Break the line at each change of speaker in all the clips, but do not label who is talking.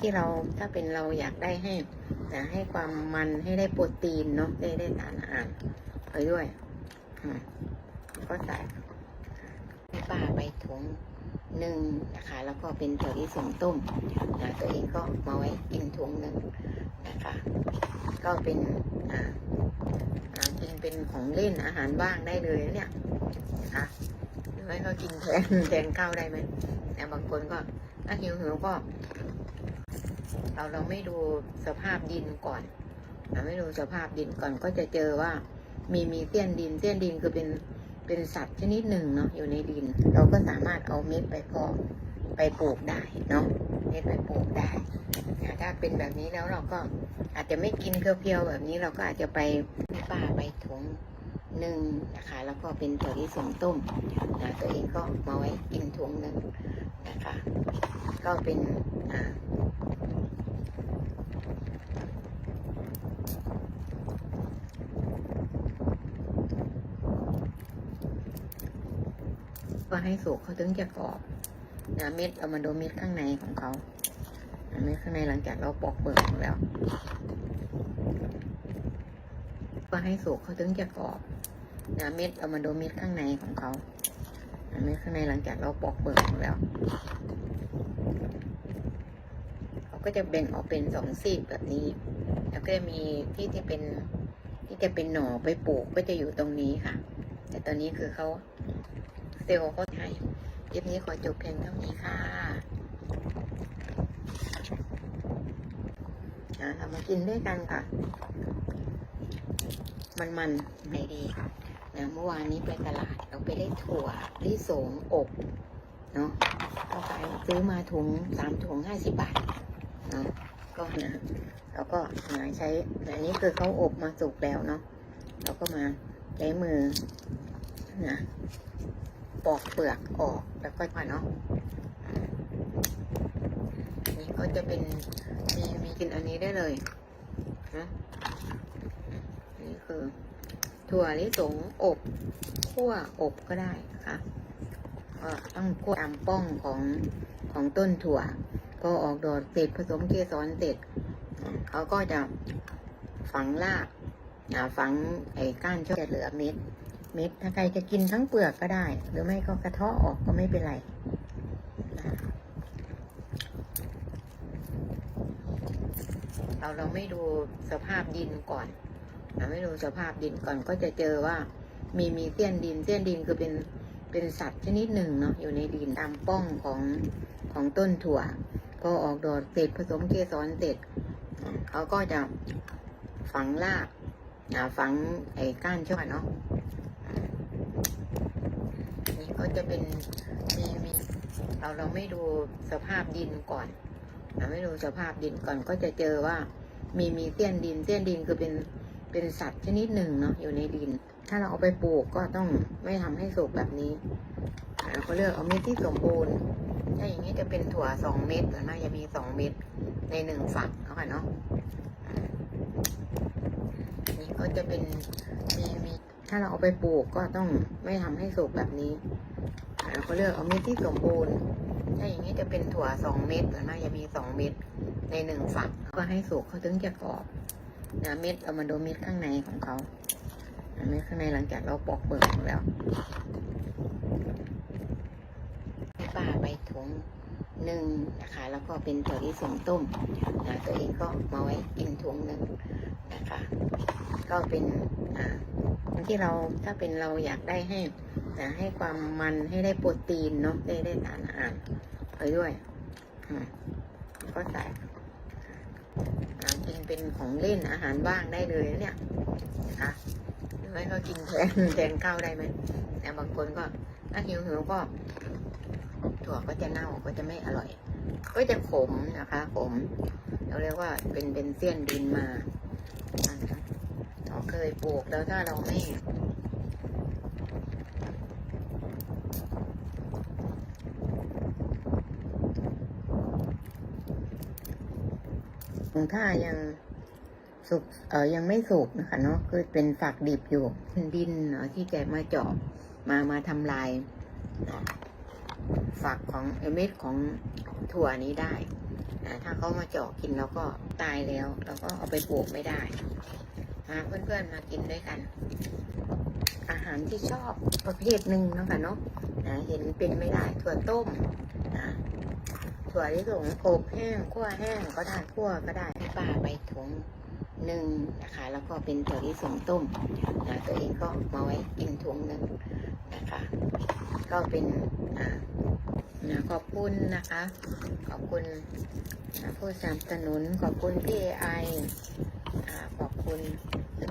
ที่เราถ้าเป็นเราอยากได้ให้นะให้ความมันให้ได้โปรตีนเนาะได้ได้สารอาหารไปด้วยก็ใส่ป้าไปถุงหนึ่งนะคะ แล้วก็เป็นถั่วลิสงต้มนะตัวเองก็มาไว้กินถุงหนึ่งนะคะ ก็เป็นอ่าอ่ากินเป็นของเล่นอาหารว่างได้เลยเนี่ยนะคะหรือไม่ก็กินแทนแทนข้าวได้ไหมแต่บางคนก็ถ้าหิวหิวก็ เราเราไม่ดูสภาพดินก่อนเราไม่ดูสภาพดินก่อนก็จะเจอว่า มีมีเตี้ยนดินเตี้ยนดินคือเป็นเป็นสัตว์ชนิดหนึ่งเนาะอยู่ในดิน เราก็สามารถเอาเม็ดไปเพาะไปปลูกได้เนาะเม็ดไปปลูกได้นะถ้าเป็นแบบนี้แล้วเราก็อาจจะไม่กินเพียวๆแบบนี้เราก็อาจจะไปป้าไปถุงหนึ่งนะคะ แล้วก็เป็นถั่วลิสงต้มนะตัวเองก็มาไว้กินถุงหนึ่งนะคะ ก็เป็น ก็ให้สุกเขาถึงจะกรอบนะเม็ดเรามาดูเม็ดข้างในของเขานะเม็ดข้างในหลังจากเราปอกเปลือกแล้ว ก็ให้สุกเขาถึงจะกรอบนะเม็ดเรามาดูเม็ดข้างในของเขานะเม็ดข้างในหลังจากเราปอกเปลือกแล้วเขาก็จะแบ่งออกเป็นสองซีกแบบนี้ แล้วก็จะมีที่ที่เป็นที่จะเป็นหน่อไปปลูกก็จะอยู่ตรงนี้ค่ะ แต่ตอนนี้คือเขา เซลล์ก็ให้คลิปนี้ขอจบเพียงเท่านี้ค่ะอ่าเรามากินด้วยกันค่ะ มันมันไม่ดีนะเมื่อวานนี้ไปตลาดเราไปได้ถั่วลิสงอบเนาะก็ไปซื้อมาถุงสามถุงห้าสิบบาทเนาะก็นะแล้วก็มาใช้อันนี้คือเขาอบมาสุกแล้วเนาะเราก็มาใช้มือนะ ปอกเปลือกออกแล้วก็มาเนาะนี่ก็จะเป็นมีมีกินอันนี้ได้เลยนะนี่คือ ถั่วลิสงอบคั่วอบก็ได้นะคะก็ต้องคั่วตามป้องของของต้นถั่ว ก็ออกดอกเสร็จผสมเกสรเสร็จเขาก็จะฝังรากอ่าฝังไอ้ก้านช่อเหลือเม็ด เม็ด ถ้าใครจะกินทั้งเปลือกก็ได้ หรือไม่ก็กระเทาะออกก็ไม่เป็นไรเราเราไม่ดูสภาพดินก่อนเราไม่ดูสภาพดินก่อนก็จะเจอว่ามีมีเตี้ยนดินเตี้ยนดินคือเป็นเป็นสัตว์ชนิดหนึ่งเนาะอยู่ในดินตามป้องของของต้นถั่ว ก็ออกดอกเสร็จผสมเกสรเสร็จเขาก็จะฝังรากฝังไอ้ก้านช่อเนาะ ก็จะเป็นมีมีเราเราไม่ดูสภาพดินก่อนเราไม่ดูสภาพดินก่อนก็จะเจอว่ามีมีเตี้ยนดินเตี้ยนดินคือเป็นเป็นสัตว์ชนิดหนึ่งเนาะอยู่ในดิน ถ้าเราเอาไปปลูกก็ต้องไม่ทำให้สุกแบบนี้เราก็เลือกเอาเม็ดที่สมบูรณ์ถ้าอย่างนี้จะเป็นถั่วสองเม็ดหรือน่าจะมีสองเม็ดในหนึ่งฝักเนาะค่ะเนาะนี่ก็จะเป็นมีมี ถ้าเราเอาไปปลูกก็ต้องไม่ทำให้สุกแบบนี้เราก็เลือกเอาเม็ดที่สมบูรณ์ถ้าอย่างนี้จะเป็นถั่วสองเม็ดหรือน่าจะมีสองเม็ดในหนึ่งฝักก็ให้สุกเขาถึงจะกรอบนะเม็ดเรามาดูเม็ดข้างในของเขาเม็ดข้างในหลังจากเราปอกเปลือกออกแล้วป้าไปถุงหนึ่งนะคะ แล้วก็เป็นถั่วลิสงต้มนะตัวเองก็มาไว้กินถุงหนึ่งนะคะ ก็เป็นอ่า ที่เราถ้าเป็นเราอยากได้ให้นะให้ความมันให้ได้โปรตีนเนาะได้ได้สารอาหารไปด้วยก็ใส่อ่ากินเป็นของเล่นอาหารว่างได้เลยเนี่ยนะคะหรือไม่ก็กินแทนแทนข้าวได้ไหมแต่บางคนก็ถ้าหิวหิวก็ถั่วก็จะเน่าก็จะไม่อร่อย ก็จะขมนะคะ ขมเราเรียกว่าเป็นเป็นเสี้ยนดินมา ยปลูกแล้วถ้าเราไม่ถ้ายังสุกเออยังไม่สุกนะคะเนาะคือเป็นฝักดิบอยู่ดินเนาะที่แกมาเจาะมามาทำลายฝักของเม็ดของถั่วนี้ได้ถ้าเขามาเจาะกินแล้วก็ตายแล้วเราก็เอาไปปลูกไม่ได้ หาเพื่อนๆมากินด้วยกัน อาหารที่ชอบประเภทหนึ่งนะคะเนาะเห็นเป็นไม่ได้ถั่วต้มนะถั่วที่สงอบแห้งคั่วแห้งก็ได้คั่วก็ได้ป้าไปถุงหนึ่งนะคะ แล้วก็เป็นถั่วที่สงต้มนะตัวเองก็มาไว้กินถุงหนึ่งนะคะ ก็เป็นอ่านะขอบคุณนะคะ ขอบคุณผู้สนับสนุนขอบคุณพี่ไอ ขอบคุณ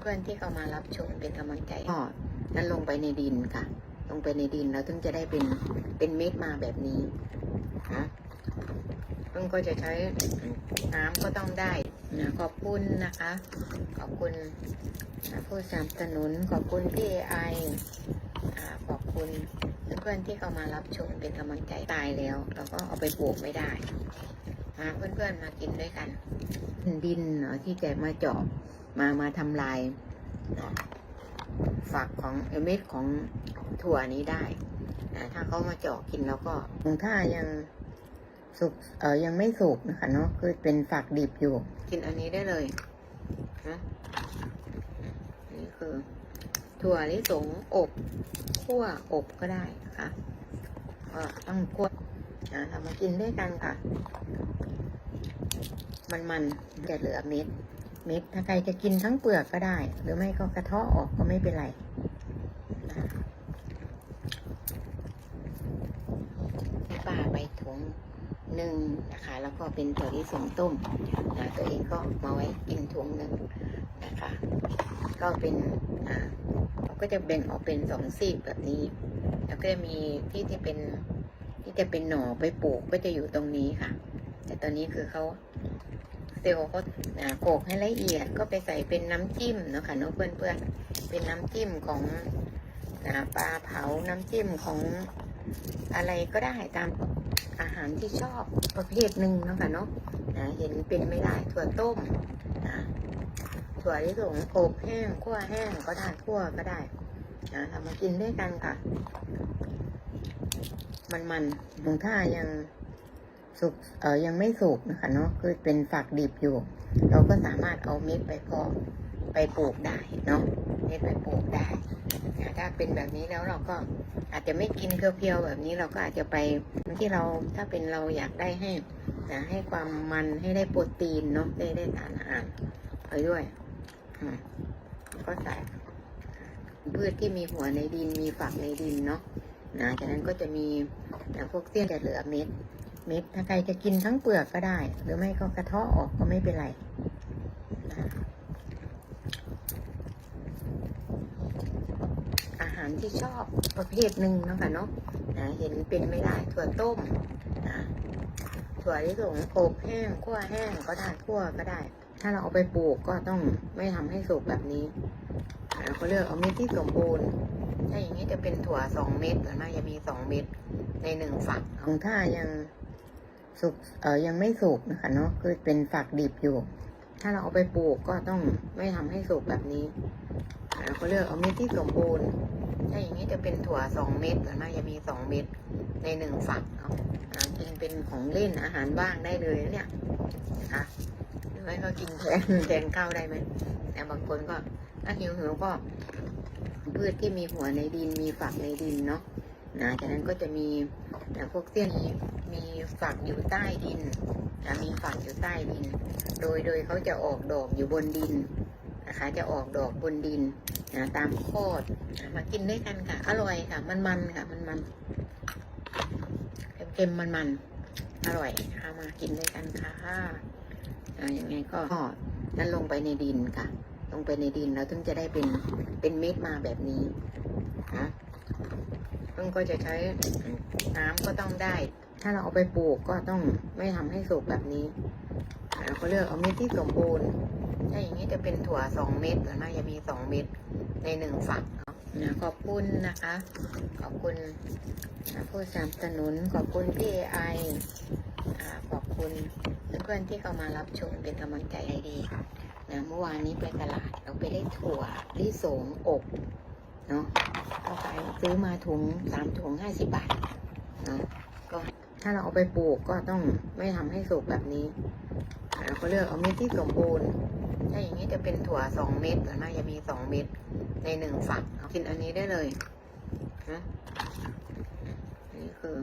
เพื่อนๆที่เข้ามารับชมเป็นกำลังใจก็นั้นลงไปในดินค่ะ ลงไปในดินแล้วถึงจะได้เป็นเป็นเม็ดมาแบบนี้นะเพิ่งก็จะใช้น้ำก็ต้องได้นะขอบคุณนะคะ ขอบคุณนะผู้สนับสนุนขอบคุณพี่ไอขอบคุณเพื่อนๆที่เข้ามารับชมเป็นกำลังใจตายแล้ว เราก็เอาไปปลูกไม่ได้หาเพื่อนๆมากินด้วยกัน ดินเนาะที่จะมาเจาะมามาทำลายเนาะฝักของเออเม็ดของถั่วนี้ได้นะถ้าเขามาเจาะกินแล้วก็ถ้ายังสุกเออยังไม่สุกนะคะเนาะคือเป็นฝักดิบอยู่ กินอันนี้ได้เลยนะนี่คือ ถั่วลิสงอบคั่วอบก็ได้นะคะก็ต้องคั่วนะทำมากินด้วยกันค่ะ มันมันจะเหลือเม็ด เม็ด ถ้าใครจะกินทั้งเปลือกก็ได้ หรือไม่ก็กระเทาะออกก็ไม่เป็นไรป้าไปถุงหนึ่งนะคะ แล้วก็เป็นถั่วลิสงต้มนะตัวเองก็มาไว้กินถุงหนึ่งนะคะ ก็เป็นอ่าเราก็จะแบ่งออกเป็นสองซีกแบบนี้ แล้วก็จะมีที่ที่เป็นที่จะเป็นหน่อไปปลูกก็จะอยู่ตรงนี้ค่ะ แต่ตอนนี้คือเขาเซลล์เขาโขกให้ละเอียดก็ไปใส่เป็นน้ำจิ้มเนาะค่ะเนาะเพื่อนๆเป็นน้ำจิ้มของอปลาเผาน้ำจิ้มของอะไรก็ได้ตามอาหารที่ชอบประเภทหนึ่งเนาะค่ะเนาะเห็นเป็นไม่ได้ถั่วต้มนะถั่วที่สงอบแห้งคั่วแห้งก็ได้คั่วก็ได้นะทำมากินด้วยกันค่ะ มันมันๆถ้ายัง สุกเออยังไม่สุกนะคะเนาะคือเป็นฝักดิบอยู่ เราก็สามารถเอาเม็ดไปพาะไปปลูกได้เนาะเม็ดไปปลูกได้นะถ้าเป็นแบบนี้แล้วเราก็อาจจะไม่กินเพียวๆแบบนี้เราก็อาจจะไปที่เราถ้าเป็นเราอยากได้ให้นะให้ความมันให้ได้โปรตีนเนาะได้ได้สารอาหารไปด้วยก็ใส่พืชที่มีหัวในดินมีฝักในดินเนาะนะจากนั้นก็จะมีพวกเสี้ยนจะเหลือเม็ด เม็ด ถ้าใครจะกินทั้งเปลือกก็ได้ หรือไม่ก็กระเทาะออกก็ไม่เป็นไรอาหารที่ชอบประเภทหนึ่งนะคะเนาะนะเห็นเป็นไม่ได้ถั่วต้มนะถั่วที่สงอบแห้งคั่วแห้งก็ได้คั่วก็ได้ ถ้าเราเอาไปปลูกก็ต้องไม่ทำให้สุกแบบนี้เราก็เลือกเอาเม็ดที่สมบูรณ์ถ้าอย่างนี้จะเป็นถั่วสองเม็ดส่วนมากจะมีสองเม็ดในหนึ่งฝักของถ้ายัง สุกเออยังไม่สุกนะคะเนาะคือเป็นฝักดิบอยู่ ถ้าเราเอาไปปลูกก็ต้องไม่ทำให้สุกแบบนี้เราก็เลือกเอาเม็ดที่สมบูรณ์ถ้าอย่างนี้จะเป็นถั่วสองเม็ดส่วนมากจะมีสองเม็ดในหนึ่งฝักเนาะอ่ากินเป็นของเล่นอาหารว่างได้เลยเนี่ยนะคะหรือไม่ก็กินแทนแทนข้าวได้ไหมแต่บางคนก็ถ้าหิวหิวก็พืชที่มีหัวในดินมีฝักในดินเนาะนะจากนั้นก็จะมี นะพวกเสี้ยนมีมีฝักอยู่ใต้ดินนะมีฝักอยู่ใต้ดิน โดยโดยเขาจะออกดอกอยู่บนดินนะคะจะออกดอกบนดินนะตามโคดนะมากินด้วยกันค่ะ อร่อยค่ะ มันมันค่ะ มันมันเค็มๆมันมันอร่อยค่ะมากินด้วยกันค่ะอ่ายังไงก็นั่นลงไปในดินค่ะ ลงไปในดินแล้วถึงจะได้เป็นเป็นเม็ดมาแบบนี้นะ เพิ่งก็จะใช้น้ำก็ต้องได้ ถ้าเราเอาไปปลูกก็ต้องไม่ทำให้สุกแบบนี้เราก็เลือกเอาเม็ดที่สมบูรณ์ถ้าอย่างนี้จะเป็นถั่วสองเม็ดส่วนมากจะมีสองเม็ดในหนึ่งฝักเนาะขอบคุณนะคะ ขอบคุณผู้สนับสนุน ขอบคุณพี่ไอขอบคุณเพื่อนๆที่เข้ามารับชมเป็นกำลังใจให้ดีนะเมื่อวานนี้ไปตลาดเราไปได้ถั่วลิสงอบ เนาะก็ขายซื้อมาถุงสามถุงห้าสิบบาทเนาะก็ถ้าเราเอาไปปลูกก็ต้องไม่ทำให้สุกแบบนี้เราก็เลือกเอาเม็ดที่สมบูรณ์ถ้าอย่างนี้จะเป็นถั่วสองเม็ดหรือไม่จะมีสองเม็ดในหนึ่งฝักกินอันนี้ได้เลยนะอันนี้คือ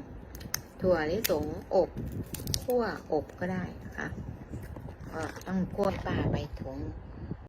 ถั่วลิสงอบคั่วอบก็ได้นะคะก็ต้องคั่วปลาไปถุง